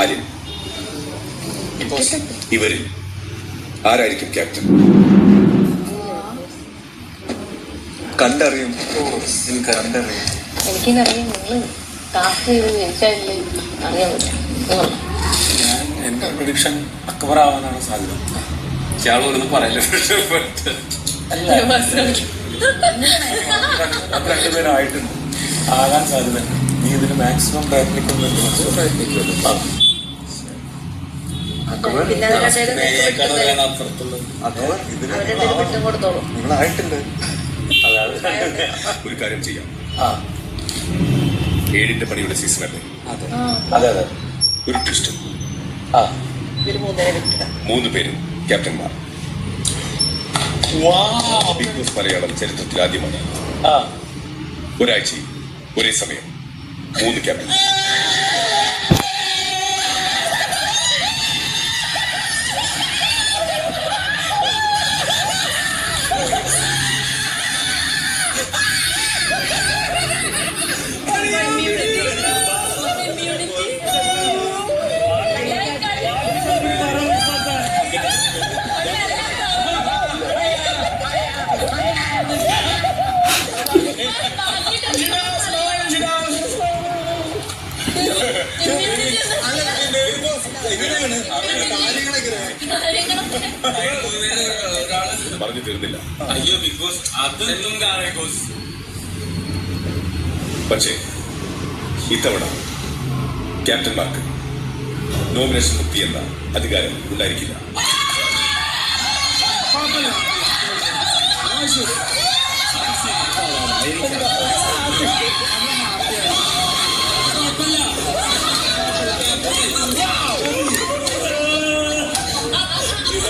ആര്യൻ ഇവർ. ആരായിരിക്കും ക്യാപ്റ്റൻ? കണ്ടറിയും. എനിക്ക് കണ്ടറിയും. എനിക്കിതറിയാം. നിങ്ങൾ കാസ്റ്റ് ചെയ്ത് ജനിച്ചാലേ അറിയാൻ പറ്റും എന്റെ പ്രഡിക്ഷൻ അക്ബർ ആവാനാണ് സാധ്യത. ഇയാൾ ഒന്നും പറയില്ല? അത് രണ്ടുപേരായിട്ടുണ്ട് ആകാൻ സാധ്യത നീ ഇതിന് മാക്സിമം പ്രയത്നിക്കുന്നുണ്ട് പിന്നെ അത് രണ്ടുപേരും അപ്പുറത്തുള്ള അഥവാ ഇതിന് അവരുടെ വിട്ടും കൊടുത്തോളൂ. നിങ്ങളായിട്ടുണ്ട്. അതായത് ഒരു കാര്യം ചെയ്യാം. ആ. ഏഴിന്റെ പണിയുടെ സീസൺ അല്ലേ? അതെ. അതെ ഒരു ട്വിസ്റ്റ് മൂന്ന് പേരും ക്യാപ്റ്റന്മാർ ബിഗ് ബോസ് മലയാളം ചരിത്രത്തിൽ ആദ്യമാണ്. ആ. ഒരാഴ്ചയിൽ ഒരേ സമയം. മൂന്ന് ക്യാപ്റ്റൻ പറഞ്ഞു തീർന്നില്ല അയ്യോ ബിഗ് ബോസ് അതൊന്നും പക്ഷേ ഇത്തവണ ക്യാപ്റ്റന്മാർക്ക് നോമിനേഷൻ മുക്തി എന്ന അധികാരം ഉണ്ടായിരിക്കില്ല.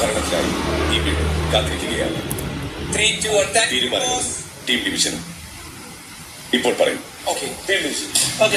ഭരണത്തിനായി ഈ വീട് കാത്തിരിക്കുകയാണ്. ത്രീ ടു തീരുമാനങ്ങൾ. ടീം ഡിവിഷൻ ഇപ്പോൾ പറയും. Okay okay